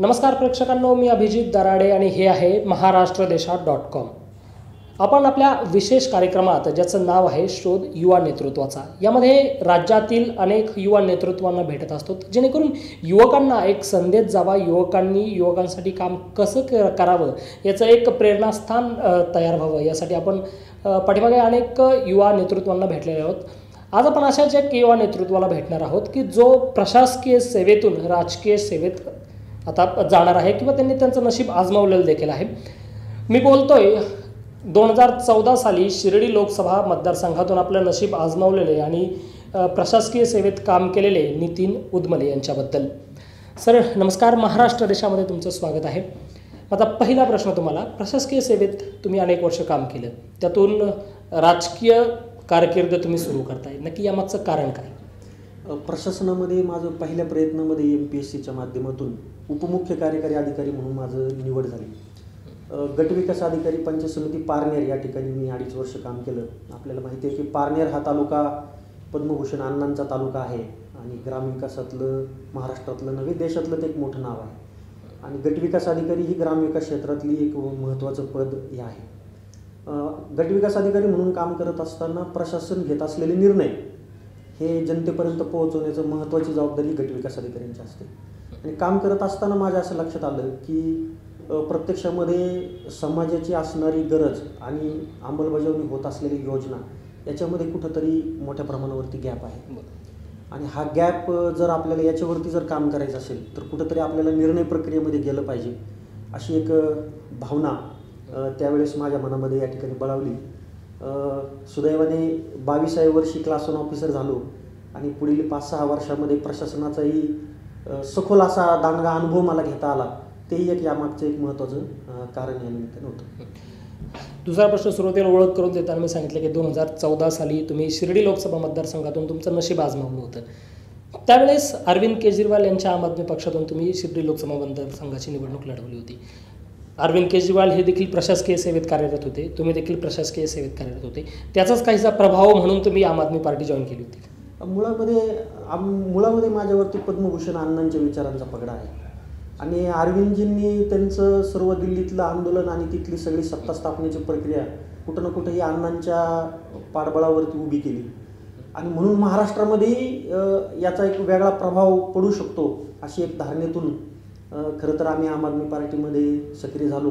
नमस्कार प्रेक्षकांनो मी अभिजित दराडे आणि हे आहे महाराष्ट्र देशात डॉट कॉम. आपण आपल्या विशेष कार्यक्रमात ज्याचं नाव आहे शोध युवा नेतृत्वाचा यामध्ये राज्यातील अनेक युवा नेतृत्वांना भेटत असतो जेणेकरून युवकांना एक संदेश जावा युवकांनी युवकांसाठी काम कसं क करावं याचं एक प्रेरणास्थान तयार व्हावं यासाठी आपण पाठीमागे अनेक युवा नेतृत्वांना भेटलेले आहोत. आज आपण अशाच एक युवा नेतृत्वाला भेटणार आहोत की जो प्रशासकीय सेवेतून राजकीय सेवेत आता जाणार आहे किंवा त्यांनी त्यांचं नशीब आजमावलेलं देखील आहे. मी बोलतोय दोन हजार चौदा साली शिर्डी लोकसभा मतदारसंघातून आपलं नशीब आजमावलेले आणि प्रशासकीय सेवेत काम केलेले नितीन उदमले यांच्याबद्दल. सर नमस्कार. महाराष्ट्र देशामध्ये तुमचं स्वागत आहे. माझा पहिला प्रश्न तुम्हाला प्रशासकीय सेवेत तुम्ही अनेक वर्ष काम केलं. त्यातून राजकीय कारकीर्द तुम्ही सुरू करताय. नक्की यामागचं कारण काय? प्रशासनामध्ये माझं पहिल्या प्रयत्नामध्ये एम पी एस सीच्या माध्यमातून उपमुख्य कार्यकारी अधिकारी म्हणून माझं निवड झाली. गटविकास अधिकारी पंचायत समिती पारनेर या ठिकाणी मी अडीच वर्ष काम केलं. आपल्याला माहिती आहे की पारनेर हा तालुका पद्मभूषण अण्णांचा तालुका आहे आणि ग्रामविकासातलं महाराष्ट्रातलं नव्हे देशातलं ते एक मोठं नाव आहे. आणि गटविकास अधिकारी ही ग्रामविकास क्षेत्रातली एक महत्त्वाचं पद हे आहे. गटविकास अधिकारी म्हणून काम करत असताना प्रशासन घेत असलेले निर्णय हे जनतेपर्यंत पोहोचवण्याचं महत्त्वाची जबाबदारी गटविकास अधिकाऱ्यांची असते. आणि काम करत असताना माझ्या असं लक्षात आलं की प्रत्यक्षामध्ये समाजाची असणारी गरज आणि अंमलबजावणी होत असलेली योजना याच्यामध्ये कुठंतरी मोठ्या प्रमाणावरती गॅप आहे. आणि हा गॅप जर आपल्याला याच्यावरती जर काम करायचं असेल तर कुठंतरी आपल्याला निर्णय प्रक्रियेमध्ये गेलं पाहिजे अशी एक भावना त्यावेळेस माझ्या मनामध्ये या ठिकाणी बळावली. सुदैवाने बावीसाव्या वर्षी क्लास वन ऑफिसर झालो. आणि पुढील पाच सहा वर्षामध्ये प्रशासनाचाही सखोल असा दांडगा अनुभव मला घेता आला. तेही एक यामागचं एक महत्त्वाचं कारण या निमित्तानं होतं. दुसरा प्रश्न सुरुवातीला ओळख करून देताना मी सांगितलं की दोन हजार चौदा साली तुम्ही शिर्डी लोकसभा मतदारसंघातून तुमचं नशीब आजमावलं होतं. त्यावेळेस अरविंद केजरीवाल यांच्या आम आदमी पक्षातून तुम्ही शिर्डी लोकसभा मतदारसंघाची निवडणूक लढवली होती. अरविंद केजरीवाल हे देखील प्रशासकीय सेवेत कार्यरत होते. तुम्ही देखील प्रशासकीय सेवेत कार्यरत होते. त्याचाच काहीसा प्रभाव म्हणून तुम्ही आम आदमी पार्टी जॉईन केली होती. मुळामध्ये आम मुळामध्ये माझ्यावरती पद्मभूषण अण्णांच्या विचारांचा पगडा आहे. आणि अरविंदजींनी त्यांचं सर्व दिल्लीतलं आंदोलन आणि तिथली सगळी सत्ता स्थापनेची प्रक्रिया कुठं ना कुठं ही अण्णांच्या पाठबळावरती उभी केली. आणि म्हणून महाराष्ट्रामध्येही याचा एक वेगळा प्रभाव पडू शकतो अशी एक धारणेतून खरं तर आम्ही आम आदमी पार्टीमध्ये सक्रिय झालो.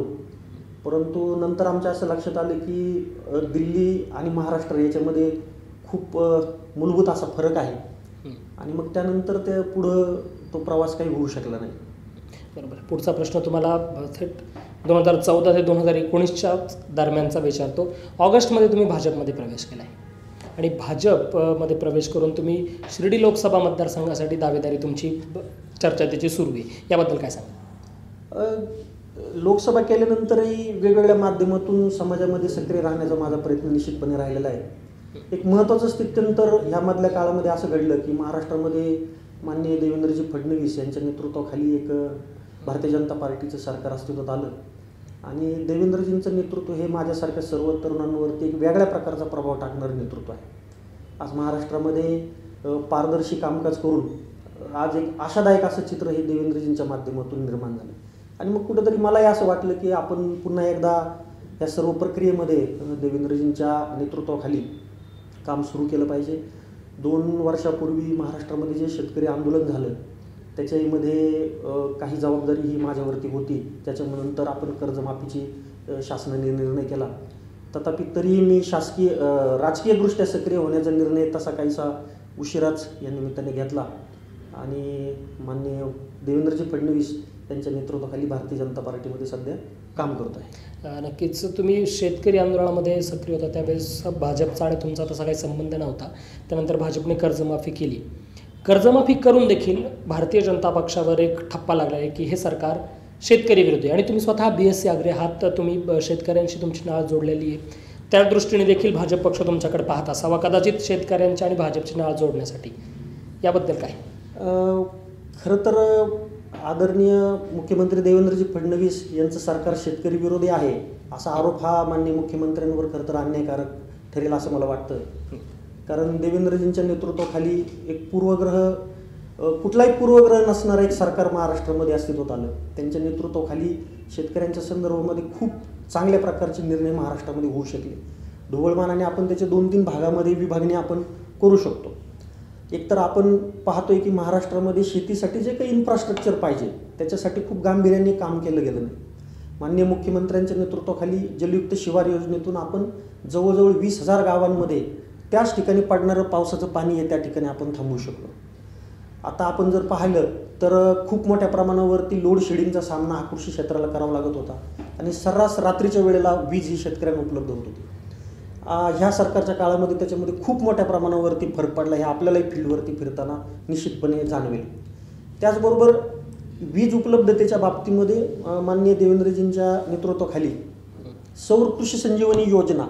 परंतु नंतर आमच्या असं लक्षात आलं की दिल्ली आणि महाराष्ट्र याच्यामध्ये खूप मूलभूत असा फरक आहे. आणि मग त्यानंतर ते पुढं तो प्रवास काही होऊ शकला नाही. बरोबर. पुढचा प्रश्न तुम्हाला थेट दोन हजार चौदा ते दोन हजार एकोणीसच्या दरम्यानचा विचारतो. ऑगस्टमध्ये तुम्ही भाजपमध्ये प्रवेश केला आहे आणि भाजपमध्ये प्रवेश करून तुम्ही शिर्डी लोकसभा मतदारसंघासाठी दावेदारी तुमची चर्चा त्याची सुरू आहे. याबद्दल काय सांगा लोकसभा केल्यानंतरही वेगवेगळ्या माध्यमातून समाजामध्ये सक्रिय राहण्याचा माझा प्रयत्न निश्चितपणे राहिलेला आहे. एक महत्त्वाचं स्थित्यंतर ह्यामधल्या काळामध्ये असं घडलं की महाराष्ट्रामध्ये माननीय देवेंद्रजी फडणवीस यांच्या नेतृत्वाखाली एक भारतीय जनता पार्टीचं सरकार अस्तित्वात आलं. आणि देवेंद्रजींचं नेतृत्व हे माझ्यासारख्या सर्व तरुणांवरती एक वेगळ्या प्रकारचा प्रभाव टाकणारं नेतृत्व आहे. आज महाराष्ट्रामध्ये पारदर्शी कामकाज करून आज एक आशादायक असं चित्र हे देवेंद्रजींच्या माध्यमातून निर्माण झालं. आणि मग कुठंतरी मलाही असं वाटलं की आपण पुन्हा एकदा या सर्व प्रक्रियेमध्ये देवेंद्रजींच्या नेतृत्वाखाली काम सुरू केलं पाहिजे. दोन वर्षापूर्वी महाराष्ट्रामध्ये जे शेतकरी आंदोलन झालं त्याच्यामध्ये काही जबाबदारी ही माझ्यावरती होती. त्याच्यानंतर आपण कर्जमाफीची शासनाने निर्णय केला. तथापि तरीही मी शासकीय राजकीयदृष्ट्या सक्रिय होण्याचा निर्णय तसा काहीसा उशिराच या निमित्ताने घेतला. आणि माननीय देवेंद्रजी फडणवीस यांच्या नेतृत्वाखाली भारतीय जनता पार्टीमध्ये सध्या काम करतो आहे. नक्कीच. तुम्ही शेतकरी आंदोलनामध्ये सक्रिय होता. त्यावेळेस भाजपचा आणि तुमचा तसा काही संबंध नव्हता. त्यानंतर भाजपने कर्जमाफी केली. कर्जमाफी करून देखील भारतीय जनता पक्षावर एक ठप्पा लागला आहे की हे सरकार शेतकरी विरोधी आणि तुम्ही स्वतः बी एस सी आग्रे आहात तुम्ही ब- शेतकऱ्यांशी तुमची नाळ जोडलेली आहे. त्या दृष्टीने देखील भाजप पक्ष तुमच्याकडे पाहत असावा कदाचित शेतकऱ्यांची आणि भाजपची नाळ जोडण्यासाठी. याबद्दल काय? खरं तर आदरणीय मुख्यमंत्री देवेंद्रजी फडणवीस यांचं सरकार शेतकरी विरोधी आहे असा आरोप हा माननीय मुख्यमंत्र्यांवर खरं तर अन्यायकारक ठरेल असं मला वाटतं. कारण देवेंद्रजींच्या नेतृत्वाखाली एक पूर्वग्रह कुठलाही पूर्वग्रह नसणारं एक सरकार महाराष्ट्रामध्ये अस्तित्वात आलं. त्यांच्या नेतृत्वाखाली शेतकऱ्यांच्या संदर्भामध्ये खूप चांगल्या प्रकारचे निर्णय महाराष्ट्रामध्ये होऊ शकले. ढोबळमानाने आपण त्याच्या दोन तीन भागामध्ये विभागणी आपण करू शकतो. एकतर आपण पाहतोय की महाराष्ट्रामध्ये शेतीसाठी जे काही इन्फ्रास्ट्रक्चर पाहिजे त्याच्यासाठी खूप गांभीर्याने काम केलं गेलं नाही. माननीय मुख्यमंत्र्यांच्या नेतृत्वाखाली जलयुक्त शिवार योजनेतून आपण जवळजवळ वीस हजार गावांमध्ये त्याच ठिकाणी पडणारं पावसाचं पाणी आहे त्या ठिकाणी आपण थांबवू शकलो आता आपण जर पाहिलं तर खूप मोठ्या प्रमाणावरती लोड शेडिंगचा सामना हा कृषी क्षेत्राला करावा लागत होता. आणि सर्रास रात्रीच्या वेळेला वीज ही शेतकऱ्यांना उपलब्ध होत होती. ह्या सरकारच्या काळामध्ये त्याच्यामध्ये खूप मोठ्या प्रमाणावरती फरक पडला हे आपल्यालाही फील्डवरती फिरताना निश्चितपणे जाणवेल. त्याचबरोबर वीज उपलब्धतेच्या बाबतीमध्ये माननीय देवेंद्रजींच्या नेतृत्वाखाली सौर कृषी संजीवनी योजना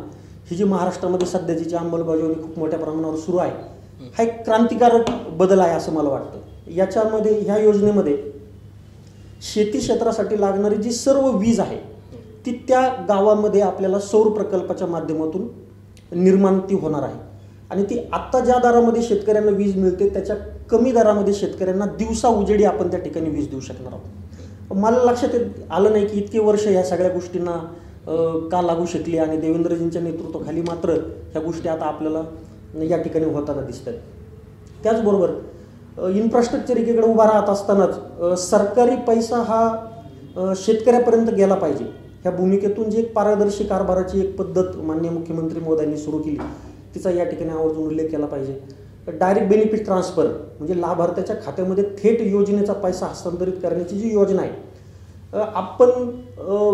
ही जी महाराष्ट्रामध्ये सध्याची जी अंमलबजावणी खूप मोठ्या प्रमाणावर सुरू आहे हा एक क्रांतिकारक बदल आहे असं मला वाटतं. याच्यामध्ये ह्या योजनेमध्ये शेती क्षेत्रासाठी लागणारी जी सर्व वीज आहे ती त्या गावामध्ये आपल्याला सौर प्रकल्पाच्या माध्यमातून निर्माण ती होणार आहे. आणि ती आत्ता ज्या दरामध्ये शेतकऱ्यांना वीज मिळते त्याच्या कमी दरामध्ये शेतकऱ्यांना दिवसा उजेडी आपण त्या ठिकाणी वीज देऊ शकणार आहोत. मला लक्षात येत आलं नाही की इतके वर्ष ह्या सगळ्या गोष्टींना का लागू शकली आणि देवेंद्रजींच्या नेतृत्वाखाली मात्र ह्या गोष्टी आता आपल्याला या ठिकाणी होताना दिसत आहेत त्याचबरोबर इन्फ्रास्ट्रक्चर एकीकडे उभा राहत असतानाच सरकारी पैसा हा शेतकऱ्यापर्यंत गेला पाहिजे. ह्या भूमिकेतून जी एक पारदर्शी कारभाराची एक पद्धत माननीय मुख्यमंत्री मोदयांनी सुरू केली तिचा या ठिकाणी आवर्जून उल्लेख केला पाहिजे. डायरेक्ट बेनिफिट ट्रान्सफर म्हणजे लाभार्थ्याच्या खात्यामध्ये थेट योजनेचा पैसा हस्तांतरित करण्याची जी योजना आहे आपण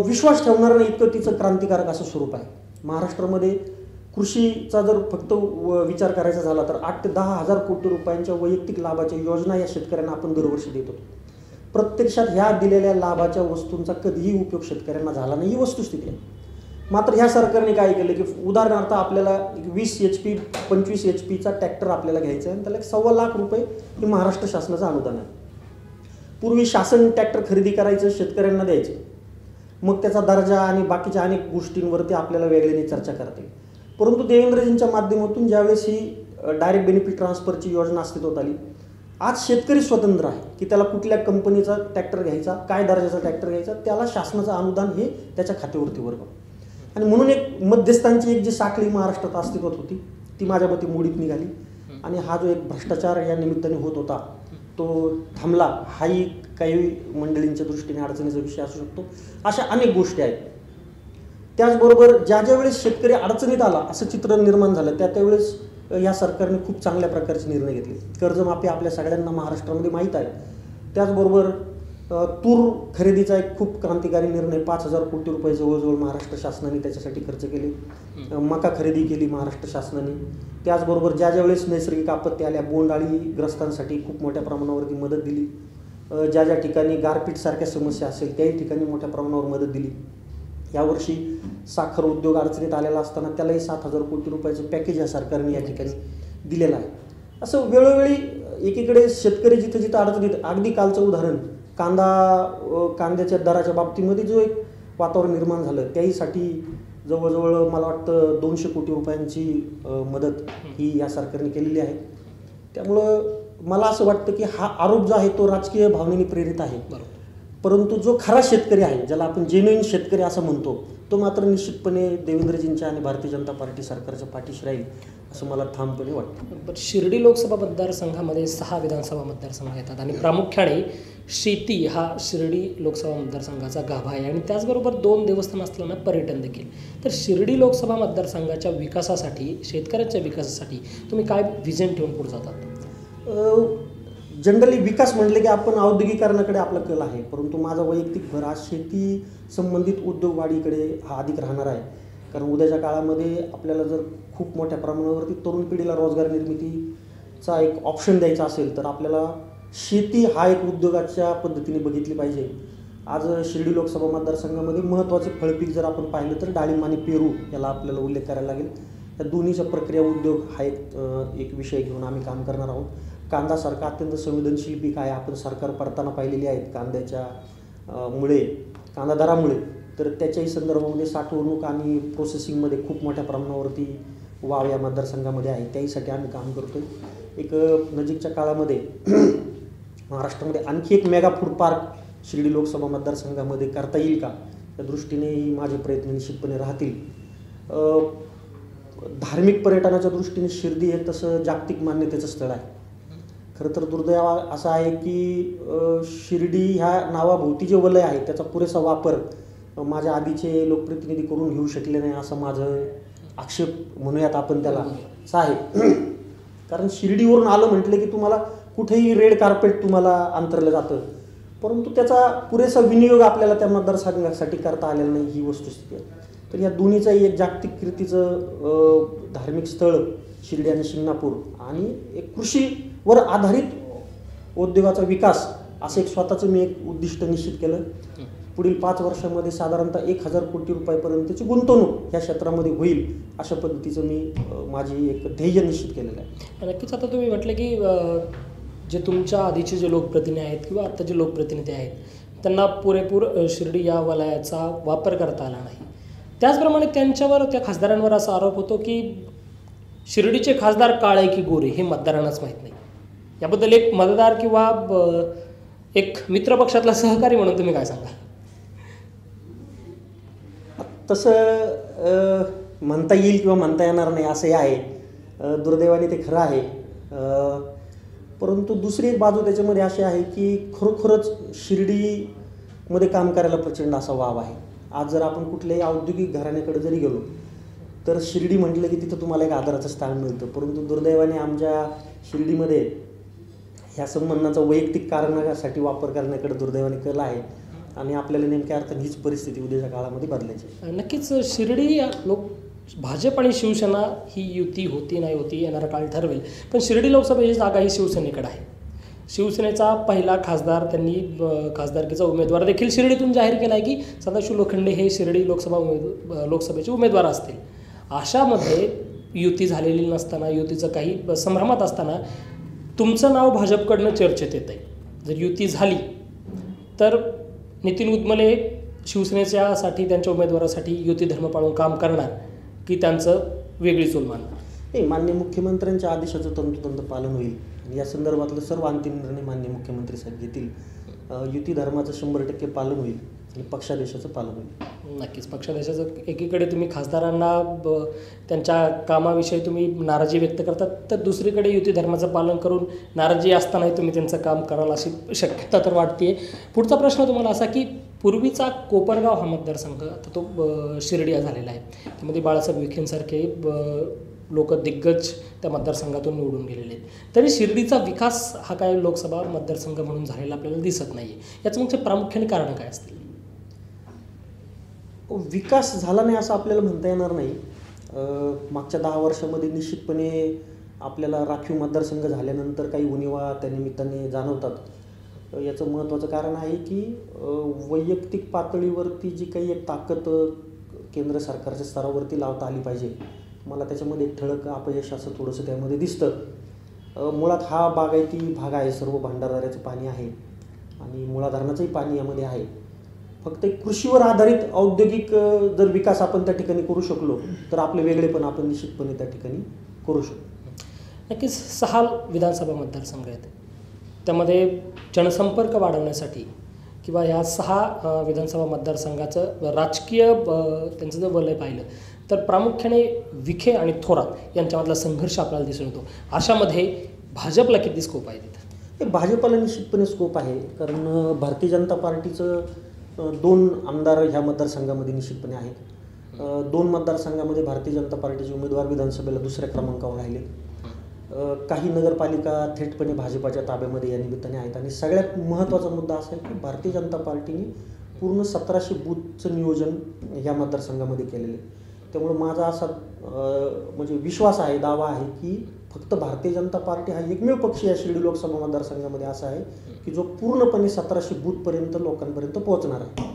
विश्वास ठेवणार नाही इतकं तिचं क्रांतिकारक असं स्वरूप आहे. महाराष्ट्रामध्ये कृषीचा जर फक्त व- विचार करायचा झाला तर आठ ते दहा हजार कोटी रुपयांच्या वैयक्तिक लाभाच्या योजना या शेतकऱ्यांना आपण दरवर्षी देत होतो. प्रत्यक्षात ह्या दिलेल्या लाभाच्या वस्तूंचा कधीही उपयोग शेतकऱ्यांना झाला नाही ही वस्तुस्थिती आहे. मात्र ह्या सरकारने काय केलं की उदाहरणार्थ आपल्याला वीस एच पी पंचवीस एच पीचा ट्रॅक्टर आपल्याला घ्यायचा आहे आणि त्याला एक सव्वा लाख रुपये ही महाराष्ट्र शासनाचं अनुदान आहे. पूर्वी शासन ट्रॅक्टर खरेदी करायचं शेतकऱ्यांना द्यायचं. मग त्याचा दर्जा आणि बाकीच्या अनेक गोष्टींवरती आपल्याला वेगळ्याने चर्चा करते परंतु देवेंद्रजींच्या माध्यमातून ज्यावेळेस ही डायरेक्ट बेनिफिट ट्रान्सफरची योजना अस्तित्वात आली आज शेतकरी स्वतंत्र आहे की त्याला कुठल्या कंपनीचा ट्रॅक्टर घ्यायचा काय दर्जाचा ट्रॅक्टर घ्यायचा त्याला शासनाचं अनुदान हे त्याच्या खात्यावरती वर्ग आणि म्हणून एक मध्यस्थांची एक जी साखळी महाराष्ट्रात अस्तित्वात होती ती माझ्या मते मोडीत निघाली. आणि हा जो एक भ्रष्टाचार या निमित्ताने होत होता तो थांबला. हाही काही मंडळींच्या दृष्टीने अडचणीचा विषय असू शकतो. अशा अनेक गोष्टी आहेत. त्याचबरोबर ज्या ज्या वेळेस शेतकरी अडचणीत आला असं चित्र निर्माण झालं त्या त्यावेळेस या सरकारने खूप चांगल्या प्रकारचे निर्णय घेतले. कर्जमाफी आपल्या सगळ्यांना महाराष्ट्रामध्ये माहीत आहे. त्याचबरोबर तूर खरेदीचा एक खूप क्रांतिकारी निर्णय पाच हजार कोटी रुपये जवळजवळ महाराष्ट्र शासनाने त्याच्यासाठी खर्च केले. मका खरेदी केली महाराष्ट्र शासनाने. त्याचबरोबर ज्या ज्या वेळेस नैसर्गिक आपत्ती आल्या बोंडआळीग्रस्तांसाठी खूप मोठ्या प्रमाणावरती मदत दिली. ज्या ज्या ठिकाणी गारपीटसारख्या समस्या असेल त्याही ठिकाणी मोठ्या प्रमाणावर मदत दिली. यावर्षी साखर उद्योग अडचणीत आलेला असताना त्यालाही सात हजार कोटी रुपयाचं पॅकेज या सरकारने या ठिकाणी दिलेलं आहे. असं वेळोवेळी एकीकडे शेतकरी जिथं जिथं अडचणीत अगदी कालचं उदाहरण कांदा कांद्याच्या दराच्या बाबतीमध्ये जो एक वातावरण निर्माण झालं त्याहीसाठी जवळजवळ मला वाटतं दोनशे कोटी रुपयांची मदत ही या सरकारने केलेली आहे. त्यामुळं मला असं वाटतं की हा आरोप जो आहे तो राजकीय भावनेने प्रेरित आहे. परंतु जो खरा शेतकरी आहे ज्याला आपण जेन्युइन शेतकरी असं म्हणतो तो मात्र निश्चितपणे देवेंद्रजींच्या आणि भारतीय जनता पार्टी सरकारच्या पाठीशी राहील असं मला ठामपणे वाटतं. बरं शिर्डी लोकसभा मतदारसंघामध्ये सहा विधानसभा मतदारसंघ येतात आणि प्रामुख्याने शेती हा शिर्डी लोकसभा मतदारसंघाचा गाभा आहे आणि त्याचबरोबर दोन देवस्थान असताना पर्यटन देखील. तर शिर्डी लोकसभा मतदारसंघाच्या विकासासाठी शेतकऱ्यांच्या विकासासाठी तुम्ही काय व्हिजन ठेवून पुढे जातात? जनरली विकास म्हटले की आपण औद्योगिकरणाकडे आपला कल आहे. परंतु माझा वैयक्तिक भर हा शेती संबंधित उद्योगवाढीकडे हा अधिक राहणार आहे. कारण उद्याच्या काळामध्ये आपल्याला जर खूप मोठ्या प्रमाणावरती तरुण पिढीला रोजगार निर्मितीचा एक ऑप्शन द्यायचा असेल तर आपल्याला शेती हा एक उद्योगाच्या पद्धतीने बघितली पाहिजे. आज शिर्डी लोकसभा मतदारसंघामध्ये महत्त्वाचे फळपीक जर आपण पाहिलं तर डाळिंब आणि पेरू याला आपल्याला उल्लेख करायला लागेल. या दोन्हीच्या प्रक्रिया उद्योग हा एक एक विषय घेऊन आम्ही काम करणार आहोत. कांदासारखा अत्यंत संवेदनशील पीक आहे. आपण सरकार पडताना पाहिलेली आहेत कांद्याच्या मुळे कांदा दरामुळे. तर त्याच्याही संदर्भामध्ये साठवणूक आणि प्रोसेसिंगमध्ये खूप मोठ्या प्रमाणावरती वाव या मतदारसंघामध्ये आहे. त्याहीसाठी आम्ही काम करतो एक नजीकच्या काळामध्ये महाराष्ट्रामध्ये आणखी एक mega food park Shirdi Lok Sabha मतदारसंघामध्ये करता येईल का? त्या दृष्टीनेही माझे प्रयत्न निश्चितपणे राहतील. धार्मिक पर्यटनाच्या दृष्टीने शिर्डी हे तसं जागतिक मान्यतेचं स्थळ आहे. खरं तर दुर्दैव असं आहे की शिर्डी ह्या नावाभोवती जे वलय आहे त्याचा पुरेसा वापर माझ्या आधीचे लोकप्रतिनिधी करून घेऊ शकले नाही असं माझं आक्षेप म्हणूयात आपण त्याला. असं आहे कारण शिर्डीवरून आलं म्हटलं की तुम्हाला कुठेही रेड कार्पेट तुम्हाला अंतरलं जातं. परंतु त्याचा पुरेसा विनियोग आपल्याला त्या मतदारसंघासाठी करता आलेला नाही ही वस्तुस्थिती आहे. तर या दोन्हीचाही एक जागतिक कीर्तीचं धार्मिक स्थळ शिर्डी आणि शिंगणापूर आणि एक कृषी वर आधारित उद्योगाचा विकास असं एक स्वतःचं मी एक उद्दिष्ट निश्चित केलं. पुढील पाच वर्षामध्ये साधारणतः एक हजार कोटी रुपयापर्यंतची गुंतवणूक ह्या क्षेत्रामध्ये होईल अशा पद्धतीचं मी माझी एक ध्येय निश्चित केलेलं आहे. नक्कीच आता तुम्ही म्हटलं की जे तुमच्या आधीचे जे लोकप्रतिनिधी आहेत किंवा आता जे लोकप्रतिनिधी आहेत त्यांना पुरेपूर शिर्डी या वलयाचा वापर करता आला नाही. त्याचप्रमाणे त्यांच्यावर त्या खासदारांवर असा आरोप होतो की शिर्डीचे खासदार काळे की गोरे हे मतदारांनाच माहीत नाही. याबद्दल एक मतदार किंवा ब- एक मित्रपक्षातला सहकारी म्हणून तुम्ही काय सांगा तसं म्हणता येईल किंवा म्हणता येणार नाही असंही आहे. दुर्दैवाने ते खरं आहे. परंतु दुसरी एक बाजू त्याच्यामध्ये अशी आहे की खरोखरच शिर्डीमध्ये काम करायला प्रचंड असा वाव आहे. आज जर आपण कुठल्याही औद्योगिक घराण्याकडे जरी गेलो तर शिर्डी म्हटलं की तिथं तुम्हाला एक आदराचं स्थान मिळतं. परंतु दुर्दैवाने आमच्या शिर्डीमध्ये ह्या संबंधांचा वैयक्तिक कारणासाठी वापर करण्याकडे दुर्दैवाने कल आहे. आणि आपल्याला नेमक्या अर्थाने हीच परिस्थिती उद्याच्या काळामध्ये बदलायची नक्कीच शिर्डी लोक भाजप आणि शिवसेना ही युती होती नाही होती येणारा काळ ठरवेल. पण शिर्डी लोकसभेची जागा ही शिवसेनेकडे आहे. शिवसेनेचा पहिला खासदार त्यांनी खासदारकीचा उमेदवार देखील शिर्डीतून जाहीर केला आहे की सदाशिव लोखंडे हे शिर्डी लोकसभा उमेद लोकसभेचे उमेदवार असतील. अशामध्ये युती झालेली नसताना युतीचं काही संभ्रमात असताना तुमचं नाव भाजपकडनं चर्चेत येत आहे. जर युती झाली तर नितीन उदमले शिवसेनेच्यासाठी त्यांच्या उमेदवारासाठी युती धर्म पाळून काम करणार की त्यांचं वेगळी चूल मानणार? नाही मान्य मुख्यमंत्र्यांच्या आदेशाचं तंतोतंत पालन होईल. या संदर्भातलं सर्व अंतिम निर्णय मान्य मुख्यमंत्री साहेब घेतील. युती धर्माचं शंभर टक्के पालन होईल. पक्षादेशाचं पालन होईल. नक्कीच. पक्षादेशाचं एकीकडे तुम्ही खासदारांना ब त्यांच्या कामाविषयी तुम्ही नाराजी व्यक्त करतात तर दुसरीकडे युती धर्माचं पालन करून नाराजी असतानाही तुम्ही त्यांचं काम कराल अशी शक्यता तर वाटते पुढचा प्रश्न तुम्हाला असा की पूर्वीचा कोपरगाव हा मतदारसंघ आता तो ब- शिर्डी हा झालेला आहे. त्यामध्ये बाळासाहेब विखेंसारखे लोक दिग्गज त्या मतदारसंघातून निवडून गेलेले आहेत. तरी शिर्डीचा विकास हा काय लोकसभा मतदारसंघ म्हणून झालेला आपल्याला दिसत नाही आहे याचं मुख्य प्रामुख्याने कारण काय असतील? विकास झाला नाही असं आपल्याला म्हणता येणार नाही. मागच्या दहा वर्षामध्ये निश्चितपणे आपल्याला राखीव मतदारसंघ झाल्यानंतर काही उणिवा त्या निमित्ताने जाणवतात. याचं महत्त्वाचं कारण आहे की वैयक्तिक पातळीवरती जी काही एक ताकद केंद्र सरकारच्या स्तरावरती लावता आली पाहिजे. मला त्याच्यामध्ये एक ठळक अपयश असं थोडंसं त्यामध्ये दिसतं. मुळात हा बागायती भाग आहे सर्व भांडारदाऱ्याचं पाणी आहे. आणि मुळाधरणाचंही पाणी यामध्ये आहे. फक्त कृषीवर आधारित औद्योगिक जर विकास आपण त्या ठिकाणी करू शकलो तर आपले वेगळेपण आपण निश्चितपणे त्या ठिकाणी करू शकतो. नक्कीच सहा विधानसभा मतदारसंघ आहेत. त्यामध्ये जनसंपर्क वाढवण्यासाठी किंवा ह्या सहा विधानसभा मतदारसंघाचं राजकीय त्यांचं जर वलय पाहिलं तर प्रामुख्याने विखे आणि थोरात यांच्यामधला संघर्ष आपल्याला दिसून येतो. अशामध्ये भाजपला किती स्कोप आहे तिथं? हे भाजपाला निश्चितपणे स्कोप आहे कारण भारतीय जनता पार्टीचं दोन आमदार ह्या मतदारसंघामध्ये निश्चितपणे आहेत. दोन मतदारसंघामध्ये भारतीय जनता पार्टीचे उमेदवार विधानसभेला दुसऱ्या क्रमांकावर राहिले. काही नगरपालिका थेटपणे भाजपाच्या ताब्यामध्ये या निमित्ताने आहेत. आणि सगळ्यात महत्त्वाचा मुद्दा असा आहे की भारतीय जनता पार्टीने पूर्ण सतराशे बूथचं नियोजन या मतदारसंघामध्ये केलेलं आहे. त्यामुळे माझा असा म्हणजे विश्वास आहे दावा आहे की फक्त भारतीय जनता पार्टी हा एकमेव पक्ष या शिर्डी लोकसभा मतदारसंघामध्ये असा आहे की जो पूर्णपणे सतराशे बूथपर्यंत लोकांपर्यंत पोहोचणार आहे.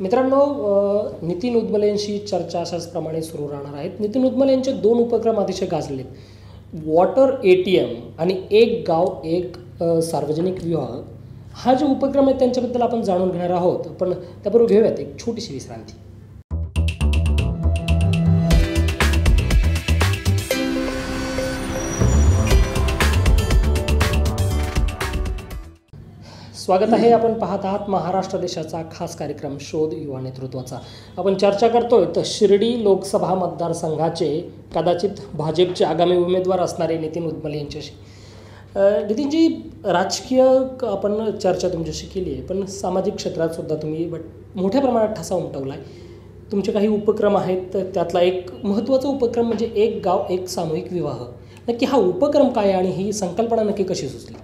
मित्रांनो नितीन उद्मल यांची चर्चा अशाच प्रमाणे सुरू राहणार आहेत. नितीन उदमले यांचे दोन उपक्रम अतिशय गाजले आहेत वॉटर ए टी एम आणि एक गाव एक सार्वजनिक विवाह. हा जो उपक्रम आहे त्यांच्याबद्दल आपण जाणून घेणार आहोत पण त्याबरोबर घेऊयात एक छोटीशी विश्रांती. स्वागत आहे. आपण पाहत आहात महाराष्ट्र देशाचा खास कार्यक्रम शोध युवा नेतृत्वाचा. आपण चर्चा करतोय तर शिर्डी लोकसभा मतदारसंघाचे कदाचित भाजपचे आगामी उमेदवार असणारे नितीन उद्मल यांच्याशी. नितीनजी राजकीय क- आपण चर्चा तुमच्याशी केली आहे पण सामाजिक क्षेत्रात सुद्धा तुम्ही बट मोठ्या प्रमाणात ठसा उमटवला आहे तुमचे काही उपक्रम आहेत तर त्यातला एक महत्त्वाचा उपक्रम म्हणजे एक गाव एक सामूहिक विवाह. नक्की हा उपक्रम काय आणि ही संकल्पना नक्की कशी सुचली?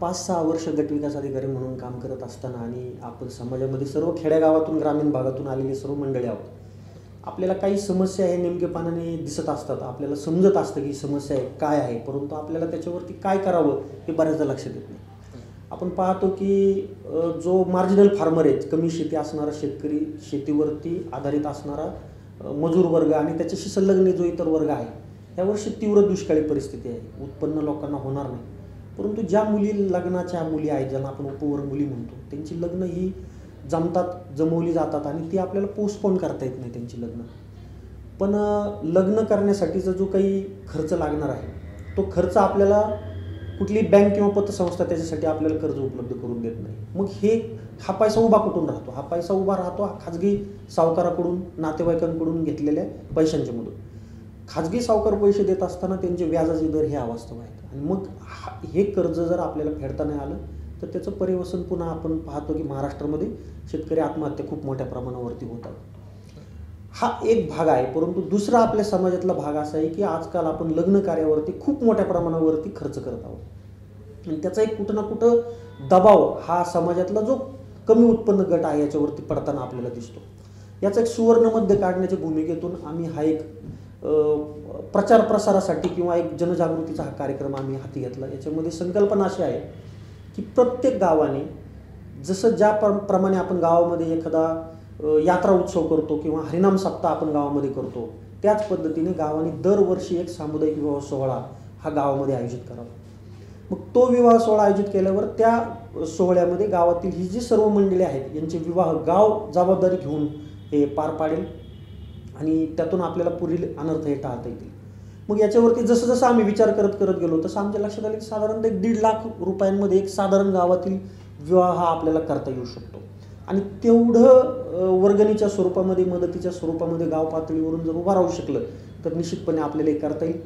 पाच सहा वर्ष गटविकास अधिकारी म्हणून काम करत असताना आणि आपण समाजामध्ये सर्व खेड्यागावातून ग्रामीण भागातून आलेली सर्व मंडळी आहोत. आपल्याला काही समस्या हे नेमकेपणाने दिसत असतात. आपल्याला समजत असतं की समस्या आहे काय आहे परंतु आपल्याला त्याच्यावरती काय करावं हे बऱ्याचदा लक्षात येत नाही. आपण पाहतो की जो मार्जिनल फार्मर आहे कमी शेती असणारा शेतकरी शेतीवरती आधारित असणारा मजूर वर्ग आणि त्याच्याशी संलग्न जो इतर वर्ग आहे यावर्षी तीव्र दुष्काळी परिस्थिती आहे. उत्पन्न लोकांना होणार नाही. परंतु ज्या मुली लग्नाच्या मुली आहेत ज्यांना आपण उपवर मुली म्हणतो त्यांची लग्न ही जमतात जमवली जातात आणि ती आपल्याला पोस्टपोन करता येत नाही त्यांची लग्न. पण लग्न करण्यासाठीचा जो काही खर्च लागणार आहे तो खर्च आपल्याला कुठली बँक किंवा पतसंस्था त्याच्यासाठी आपल्याला कर्ज उपलब्ध करून देत नाही. मग हे हा पैसा उभा कुठून राहतो? हा पैसा उभा राहतो हा खाजगी सावकाराकडून नातेवाईकांकडून घेतलेल्या पैशांच्या मधून. खाजगी सावकार पैसे देत असताना त्यांचे व्याजाचे दर हे अवास्तव आहेत आणि मग हा- हे कर्ज जर आपल्याला फेडता नाही आलं तर त्याचं परिवसन पुन्हा आपण पाहतो की महाराष्ट्रामध्ये शेतकरी आत्महत्या खूप मोठ्या प्रमाणावरती होतात हा एक भाग आहे परंतु दुसरा आपल्या समाजातला भाग असा आहे की आजकाल आपण लग्न कार्यावरती खूप मोठ्या प्रमाणावरती खर्च करत आहोत. आणि त्याचा एक कुठं ना कुठं दबाव हा समाजातला जो कमी उत्पन्न गट आहे याच्यावरती पडताना आपल्याला दिसतो. याचा एक सुवर्णमध्य काढण्याच्या भूमिकेतून आम्ही हा एक प्रचार प्रसारासाठी किंवा एक जनजागृतीचा हा कार्यक्रम आम्ही हाती घेतला. याच्यामध्ये संकल्पना अशी आहे की प्रत्येक गावाने जसं ज्या प्र- प्रमाणे आपण गावामध्ये एखादा यात्रा उत्सव करतो किंवा हरिनाम सप्ताह आपण गावामध्ये करतो त्याच पद्धतीने गावाने दरवर्षी एक सामुदायिक विवाह सोहळा हा गावामध्ये आयोजित करावा. मग तो विवाह सोहळा आयोजित केल्यावर त्या सोहळ्यामध्ये गावातील ही जी सर्व मंडळी आहेत यांचे विवाह गाव जबाबदारी घेऊन हे पार पाडेल. आणि त्यातून आपल्याला पुढील अनर्थ हे टाळता येतील. मग याच्यावरती जसं जसं आम्ही विचार करत करत गेलो तसं आमच्या लक्षात आलं की साधारणतः एक दीड लाख रुपयांमध्ये एक साधारण गावातील विवाह हा आपल्याला करता येऊ शकतो. आणि तेवढं वर्गणीच्या स्वरूपामध्ये मदतीच्या स्वरूपामध्ये गाव पातळीवरून जर उभा राहू शकलं तर निश्चितपणे आपल्याला हे करता येईल.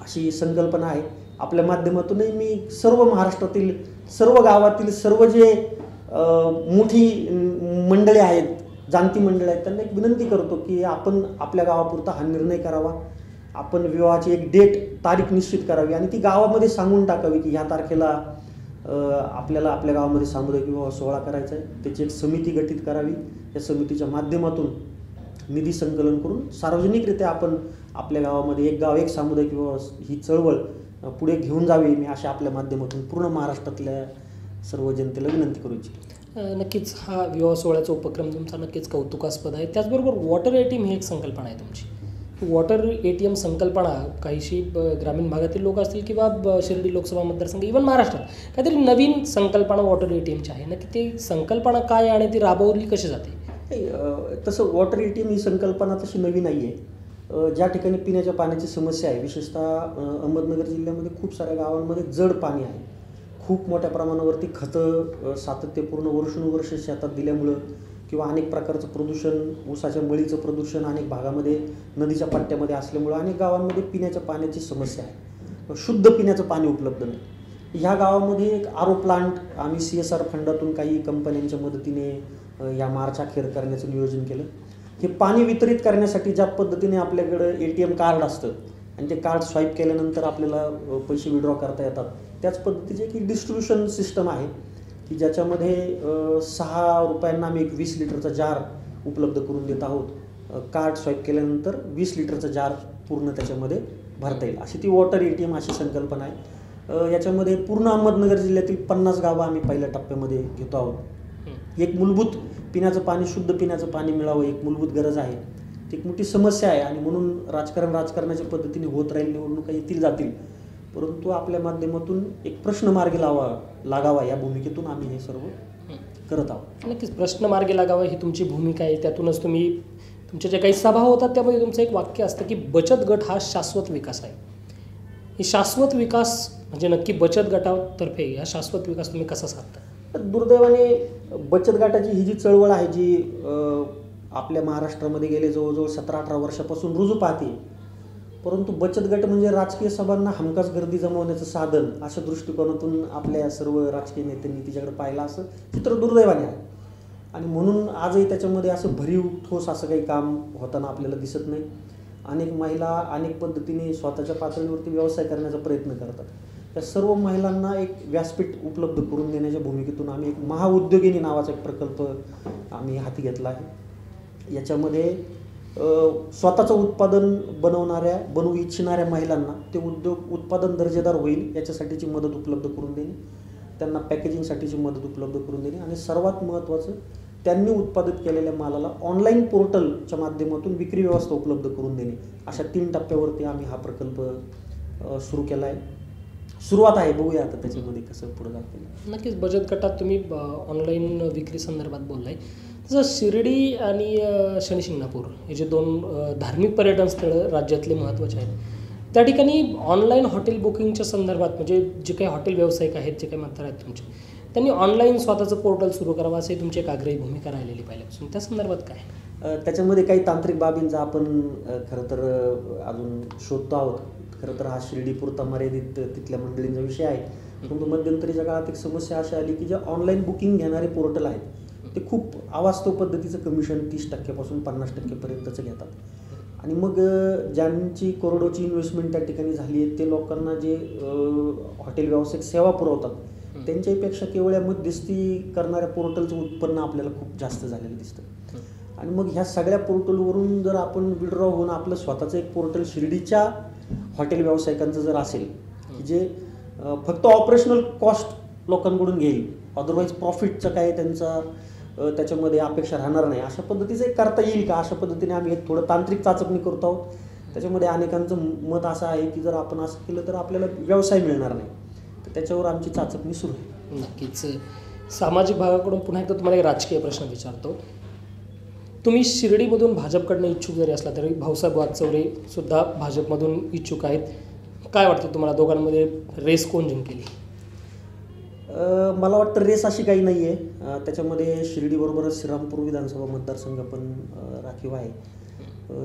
अशी संकल्पना आहे. आपल्या माध्यमातूनही मी सर्व महाराष्ट्रातील सर्व गावातील सर्व जे मोठी मंडळे आहेत जाणती मंडळ आहेत त्यांना एक विनंती करतो की आपण आपल्या गावापुरता हा निर्णय करावा. आपण विवाहाची एक डेट तारीख निश्चित करावी आणि ती गावामध्ये सांगून टाकावी की ह्या तारखेला आपल्याला आपल्या गावामध्ये सामुदायिक विवाह सोहळा करायचा आहे. त्याची एक समिती गठीत करावी. या समितीच्या माध्यमातून निधी संकलन करून सार्वजनिकरित्या आपण आपल्या गावामध्ये एक गाव एक सामुदायिक विवाह ही चळवळ पुढे घेऊन जावी. मी अशा आपल्या माध्यमातून पूर्ण महाराष्ट्रातल्या सर्व जनतेला विनंती करू इच्छितो. नक्कीच हा विवाह सोहळ्याचा उपक्रम तुमचा नक्कीच कौतुकास्पद आहे. त्याचबरोबर वॉटर ए टी एम ही एक संकल्पना आहे तुमची. वॉटर ए टी एम संकल्पना काहीशी ब- ग्रामीण भागातील लोक असतील किंवा ब- शिर्डी लोकसभा मतदारसंघ इव्हन महाराष्ट्रात काहीतरी नवीन संकल्पना वॉटर ए टी एमची आहे. नक्की ती संकल्पना काय आहे आणि ती राबवली कशी जाते? तसं वॉटर ए टी एम ही संकल्पना तशी नवी नाही आहे ज्या ठिकाणी पिण्याच्या पाण्याची समस्या आहे विशेषतः अहमदनगर जिल्ह्यामध्ये खूप साऱ्या गावांमध्ये जड पाणी आहे. खूप मोठ्या प्रमाणावरती खतं सातत्यपूर्ण वर्षानुवर्ष शेतात दिल्यामुळं किंवा अनेक प्रकारचं प्रदूषण ऊसाच्या मळीचं प्रदूषण अनेक भागामध्ये नदीच्या पट्ट्यामध्ये असल्यामुळं अनेक गावांमध्ये पिण्याच्या पाण्याची समस्या आहे. शुद्ध पिण्याचं पाणी उपलब्ध नाही. ह्या गावामध्ये एक आरो प्लांट आम्ही सी एस आर फंडातून काही कंपन्यांच्या मदतीने या मार्च अखेर करण्याचं नियोजन केलं. हे पाणी वितरित करण्यासाठी ज्या पद्धतीने आपल्याकडं ए टी एम कार्ड असतं आणि ते कार्ड स्वाईप केल्यानंतर आपल्याला पैसे विड्रॉ करता येतात. त्याच पद्धतीची एक डिस्ट्रीब्युशन सिस्टम आहे की ज्याच्यामध्ये सहा रुपयांना आम्ही एक वीस लिटरचा जार उपलब्ध करून देत आहोत. कार्ड स्वाईप केल्यानंतर वीस लिटरचा जार पूर्ण त्याच्यामध्ये भरता येईल. अशी ती वॉटर ए टी एम अशी संकल्पना आहे. याच्यामध्ये पूर्ण अहमदनगर जिल्ह्यातील पन्नास गावं आम्ही पहिल्या टप्प्यामध्ये घेतो आहोत. एक मूलभूत पिण्याचं पाणी शुद्ध पिण्याचं पाणी मिळावं एक मूलभूत गरज आहे. एक मोठी समस्या आहे आणि म्हणून राजकारण राजकारणाच्या पद्धतीने होत राहील निवडणुका येतील जातील. परंतु आपल्या माध्यमातून एक प्रश्न मार्गी लावा लागावा या भूमिकेतून आम्ही हे सर्व करत आहोत. नक्कीच प्रश्न मार्गी लागावा ही तुमची भूमिका आहे. त्यातूनच तुम्ही तुमच्या ज्या काही सभा होतात त्यामध्ये तुमचं एक वाक्य असतं की बचत गट हा शाश्वत विकास आहे. ही शाश्वत विकास म्हणजे नक्की बचत गटातर्फे हा शाश्वत विकास तुम्ही कसा साधता? दुर्दैवाने बचत गटाची ही जी चळवळ आहे जी आपल्या महाराष्ट्रामध्ये गेले जवळजवळ सतरा अठरा वर्षापासून रुजू पाहते. परंतु बचत गट म्हणजे राजकीय सभांना हमखास गर्दी जमवण्याचं साधन अशा दृष्टिकोनातून आपल्या सर्व राजकीय नेत्यांनी तिच्याकडे पाहिलं असं चित्र दुर्दैवाने आहे. आणि म्हणून आजही त्याच्यामध्ये असं भरीव ठोस असं काही काम होताना आपल्याला दिसत नाही. अनेक महिला अनेक पद्धतीने स्वतःच्या पातळीवरती व्यवसाय करण्याचा प्रयत्न करतात. त्या सर्व महिलांना एक व्यासपीठ उपलब्ध करून देण्याच्या भूमिकेतून आम्ही एक महाउद्योगिनी नावाचा एक प्रकल्प आम्ही हाती घेतला आहे. याच्यामध्ये स्वतःचं उत्पादन बनवणाऱ्या बनवू इच्छिणाऱ्या महिलांना ते उद्योग उत्पादन दर्जेदार होईल याच्यासाठीची मदत उपलब्ध करून देणे. त्यांना पॅकेजिंगसाठीची मदत उपलब्ध करून देणे. आणि सर्वात महत्त्वाचं त्यांनी उत्पादित केलेल्या मालाला ऑनलाईन पोर्टलच्या माध्यमातून विक्री व्यवस्था उपलब्ध करून देणे. अशा तीन टप्प्यावरती आम्ही हा प्रकल्प सुरू केला आहे. सुरुवात आहे बघूया आता त्याच्यामध्ये कसं पुढे जाते. नक्कीच बचत गटात तुम्ही ऑनलाईन विक्री संदर्भात बोललाय. तसं शिर्डी आणि अ, शनी शिंगणापूर हे जे दोन धार्मिक पर्यटन स्थळं राज्यातले महत्त्वाचे आहेत. त्या ठिकाणी ऑनलाईन हॉटेल बुकिंगच्या संदर्भात म्हणजे जे काही हॉटेल व्यावसायिक आहेत जे काही मात्र आहेत तुमचे त्यांनी ऑनलाईन स्वतःचं पोर्टल सुरू करावं असे तुमची एक आग्रही भूमिका राहिलेली पहिल्यापासून. त्या संदर्भात काय त्याच्यामध्ये काही तांत्रिक बाबींचा आपण खरं तर अजून शोधतो आहोत. खरं तर हा शिर्डीपुरता मर्यादित तिथल्या मंडळींचा विषय आहे. परंतु मध्यंतरीच्या काळात एक समस्या अशी आली की जे ऑनलाईन बुकिंग घेणारे पोर्टल आहेत ते खूप अवास्तव पद्धतीचं कमिशन तीस टक्क्यापासून पन्नास टक्केपर्यंतचं घेतात. आणि मग ज्यांची करोडोची इन्व्हेस्टमेंट त्या ठिकाणी झाली आहे ते लोकांना जे हॉटेल व्यावसायिक सेवा पुरवतात त्यांच्यापेक्षा केवळ या मध्यस्थी करणाऱ्या पोर्टलचं उत्पन्न आपल्याला खूप जास्त झालेलं दिसतं. आणि मग ह्या सगळ्या पोर्टलवरून जर आपण विड्रॉ होऊन आपलं स्वतःचं एक पोर्टल शिर्डीच्या हॉटेल व्यावसायिकांचं जर असेल की जे फक्त ऑपरेशनल कॉस्ट लोकांकडून घेईल अदरवाईज प्रॉफिटचं काय त्यांचा त्याच्यामध्ये अपेक्षा राहणार नाही. अशा पद्धतीचं एक करता येईल का? अशा पद्धतीने आम्ही एक थोडं तांत्रिक चाचपणी करत आहोत. त्याच्यामध्ये अनेकांचं मत असं आहे की जर आपण असं केलं तर आपल्याला व्यवसाय मिळणार नाही. तर त्याच्यावर आमची चाचपणी सुरू आहे. नक्कीच. सामाजिक भागाकडून पुन्हा एकदा तुम्हाला एक राजकीय प्रश्न विचारतो. तुम्ही शिर्डीमधून भाजपकडनं इच्छुक जरी असला तरी भाऊसाहेब वाचवरे सुद्धा भाजपमधून इच्छुक आहेत. काय वाटतं तुम्हाला? दोघांमध्ये रेस कोण जिंकेली? मला वाटतं रेस अशी काही नाही आहे त्याच्यामध्ये शिर्डीबरोबरच श्रीरामपूर विधानसभा मतदारसंघ पण राखीव आहे.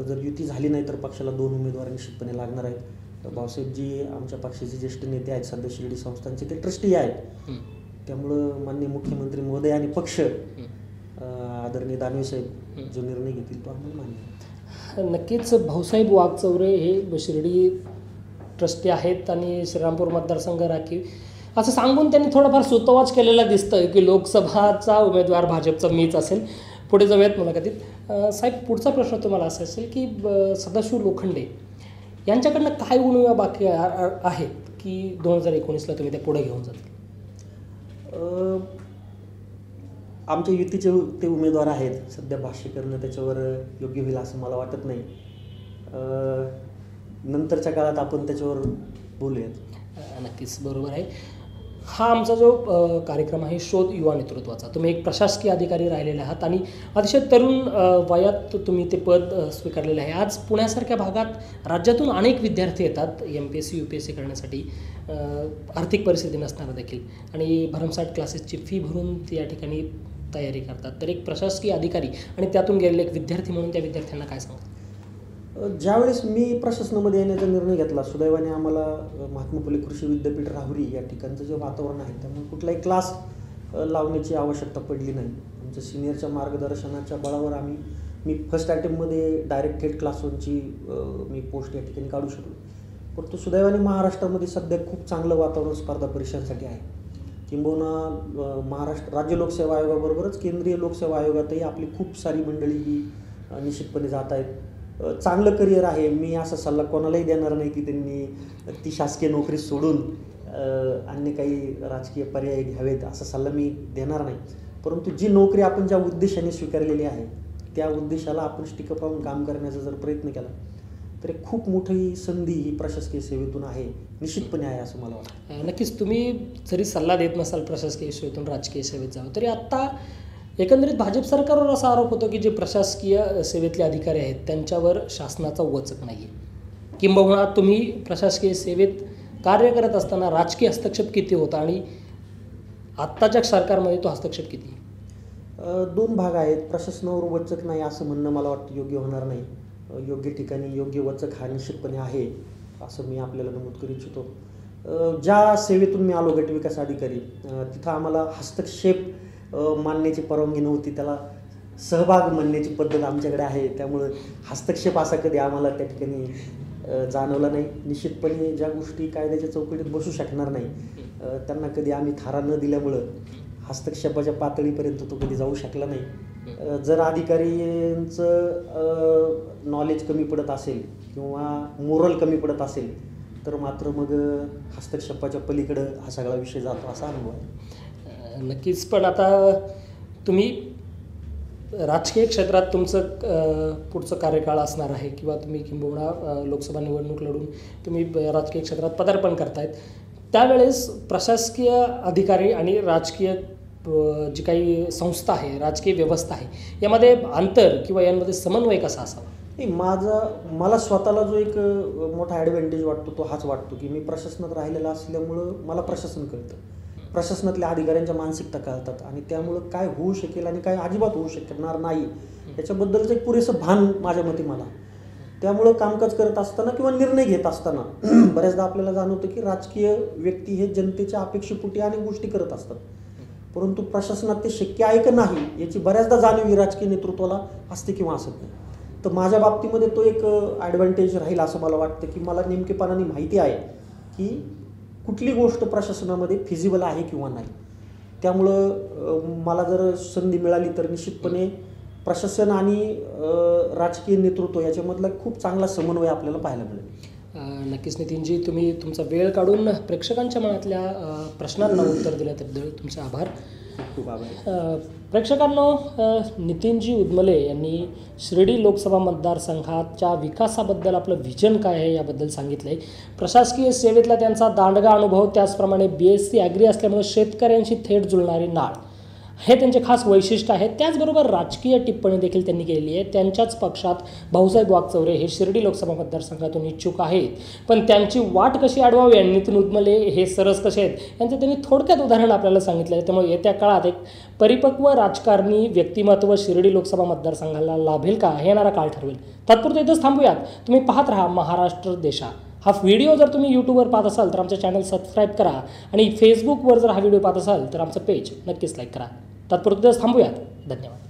जर युती झाली नाही तर पक्षाला दोन उमेदवार निश्चितपणे लागणार आहेत. तर भाऊसाहेबजी आमच्या पक्षाचे ज्येष्ठ नेते आहेत सध्या शिर्डी संस्थांचे ते ट्रस्टी आहेत. त्यामुळं माननीय मुख्यमंत्री महोदय आणि पक्ष आदरणीय दानवे साहेब जो निर्णय घेतील तो आम्हाला मान्य. नक्कीच भाऊसाहेब वागचौरे हे शिर्डी ट्रस्टी आहेत आणि श्रीरामपूर मतदारसंघ राखीव. असं सांगून त्यांनी थोडंफार सुतोवाच केलेला दिसतं की लोकसभाचा उमेदवार भाजपचा मीच असेल. पुढे जाऊयात मुलाखतीत. साहेब पुढचा प्रश्न तुम्हाला असा असेल की सदाशिव लोखंडे यांच्याकडनं काय उणीवा बाकी आहेत की दोन हजार एकोणीसला तुम्ही त्या पुढे घेऊन जातील? आमच्या युतीचे ते उमेदवार आहेत. सध्या भाष्य करणं त्याच्यावर योग्य होईल असं मला वाटत नाही. नंतरच्या काळात आपण त्याच्यावर बोलूयात. नक्कीच बरोबर आहे. हा आमचा जो कार्यक्रम आहे शोध युवा नेतृत्वाचा. तुम्ही एक प्रशासकीय अधिकारी राहिलेले आहात आणि अतिशय तरुण वयात तुम्ही ते पद स्वीकारलेले स्वीकारलेलं आहे. आज पुण्यासारख्या भागात राज्यातून अनेक विद्यार्थी येतात M P S C U P S C करण्यासाठी. आर्थिक परिस्थिती नसणारा देखील. आणि भरमसाठ क्लासेसची फी भरून ते या ठिकाणी तयारी करतात. तर एक प्रशासकीय अधिकारी आणि त्यातून गेलेले एक विद्यार्थी म्हणून त्या विद्यार्थ्यांना काय सांगतात ज्यावेळेस मी प्रशासनामध्ये येण्याचा निर्णय घेतला सुदैवाने आम्हाला महात्मा फुले कृषी विद्यापीठ राहुरी या ठिकाणचं जे वातावरण आहे त्यामुळे कुठलाही क्लास लावण्याची आवश्यकता पडली नाही. आमच्या सिनियरच्या मार्गदर्शनाच्या बळावर आम्ही मी फर्स्ट अटेम्प्टमध्ये डायरेक्ट थेट क्लासरूमची मी पोस्ट या ठिकाणी काढू शकलो. परंतु सुदैवाने महाराष्ट्रामध्ये सध्या खूप चांगलं वातावरण स्पर्धा परीक्षांसाठी आहे. किंबहुना महाराष्ट्र राज्य लोकसेवा आयोगाबरोबरच केंद्रीय लोकसेवा आयोगातही आपली खूप सारी मंडळी ही निश्चितपणे जात आहेत. चांगलं करिअर आहे. मी असा सल्ला कोणालाही देणार नाही की त्यांनी ती शासकीय नोकरी सोडून अन्य काही राजकीय पर्याय घ्यावेत असा सल्ला मी देणार नाही. परंतु जी नोकरी आपण ज्या उद्देशाने स्वीकारलेली आहे त्या उद्देशाला आपण स्टिकअप राहून काम करण्याचा जर प्रयत्न केला तर एक खूप मोठी संधी ही प्रशासकीय सेवेतून आहे निश्चितपणे आहे असं मला वाटतं. नक्कीच. तुम्ही जरी सल्ला देत नसाल प्रशासकीय सेवेतून राजकीय सेवेत जावं तरी आत्ता एकंदरीत भाजप सरकारवर असा आरोप होतो की जे प्रशासकीय सेवेतले अधिकारी आहेत त्यांच्यावर शासनाचा वचक नाही आहे किंबहुना तुम्ही प्रशासकीय सेवेत कार्य करत असताना राजकीय हस्तक्षेप किती होता आणि आत्ताच्या सरकारमध्ये तो हस्तक्षेप किती दोन भाग आहेत. प्रशासनावर वचक नाही असं म्हणणं मला वाटतं योग्य होणार नाही. योग्य ठिकाणी योग्य वचक हा निश्चितपणे आहे असं मी आपल्याला नमूद करू इच्छितो. ज्या सेवेतून मी आलो गटविकास अधिकारी तिथं आम्हाला हस्तक्षेप मानण्याची परवानगी नव्हती. त्याला सहभाग म्हणण्याची पद्धत आमच्याकडे आहे. त्यामुळं हस्तक्षेप असा कधी आम्हाला त्या ठिकाणी जाणवला नाही. निश्चितपणे ज्या गोष्टी कायद्याच्या चौकटीत बसू शकणार नाही त्यांना कधी आम्ही थारा न दिल्यामुळं हस्तक्षेपाच्या पातळीपर्यंत तो कधी जाऊ शकला नाही. जर अधिकाऱ्यांचं नॉलेज कमी पडत असेल किंवा मोरल कमी पडत असेल तर मात्र मग हस्तक्षेपाच्या पलीकडं हा सगळा विषय जातो असा अनुभव आहे. नक्कीच पण आता तुम्ही राजकीय क्षेत्रात तुमचं पुढचं कार्यकाळ असणार आहे किंवा तुम्ही किंबहुना लोकसभा निवडणूक लढून तुम्ही राजकीय क्षेत्रात पदार्पण करतायत. त्यावेळेस प्रशासकीय अधिकारी आणि राजकीय जी काही संस्था आहे राजकीय व्यवस्था आहे यामध्ये अंतर किंवा यांमध्ये समन्वय कसा असावा? नाही माझा मला स्वतःला जो एक मोठा ॲडव्हान्टेज वाटतो तो हाच वाटतो की मी प्रशासनात राहिलेला असल्यामुळं मला प्रशासन कळतं. प्रशासनातल्या अधिकाऱ्यांच्या मानसिकता कळतात आणि त्यामुळं काय होऊ शकेल आणि काय अजिबात होऊ शकणार नाही याच्याबद्दलचं एक पुरेसं भान माझ्या मते मला. त्यामुळं कामकाज करत असताना किंवा निर्णय घेत असताना बऱ्याचदा आपल्याला जाणवतं की राजकीय व्यक्ती हे जनतेच्या अपेक्षेपोटी अनेक गोष्टी करत असतात. परंतु प्रशासनात ते शक्य आहे का नाही याची बऱ्याचदा जाणीव ही राजकीय नेतृत्वाला असते किंवा असत नाही. तर माझ्या बाबतीमध्ये तो एक ॲडव्हान्टेज राहील असं मला वाटतं की मला नेमकेपणाने माहिती आहे की कुठली गोष्ट प्रशासनामध्ये फिजिबल आहे किंवा नाही? त्यामुळं मला जर संधी मिळाली तर निश्चितपणे प्रशासन आणि राजकीय नेतृत्व याच्यामधला खूप चांगला समन्वय आपल्याला पाहायला मिळेल. नक्कीच नितीनजी तुम्ही तुमचा वेळ काढून प्रेक्षकांच्या मनातल्या प्रश्नांना उत्तर दिलं त्याबद्दल तुमचे आभार. खूप आभार. प्रेक्षकांनो नितीनजी उदमले यांनी शिर्डी लोकसभा मतदारसंघाच्या विकासाबद्दल आपलं व्हिजन काय आहे याबद्दल सांगितलं आहे प्रशासकीय सेवेतला त्यांचा दांडगा अनुभव त्याचप्रमाणे बी एस सी ॲग्री असल्यामुळे शेतकऱ्यांशी थेट जुळणारी नाळ. हे त्यांचे खास वैशिष्ट्य आहे त्याचबरोबर राजकीय टिप्पणी देखील त्यांनी केलेली आहे. त्यांच्याच पक्षात भाऊसाहेब वागचौरे हे शिर्डी लोकसभा मतदारसंघातून इच्छुक आहेत. पण त्यांची वाट कशी अडवावी आणि नितीन उदमले हे सरस कसे आहेत यांचं त्यांनी थोडक्यात उदाहरण आपल्याला सांगितलं आहे. त्यामुळे येत्या काळात एक परिपक्व राजकारणी व्यक्तिमत्व शिर्डी लोकसभा मतदारसंघाला लाभेल का हे येणारा काळ ठरवेल. तात्पुरतं इथंच थांबूयात. तुम्ही पाहत राहा महाराष्ट्र देशा हा व्हिडिओ जर तुम्ही यूट्यूबवर पाहत असाल तर आमचं चॅनल सबस्क्राईब करा आणि फेसबुकवर जर हा व्हिडिओ पाहत असाल तर आमचं पेज नक्कीच लाईक करा. तात्पुरतं थांबूयात. धन्यवाद.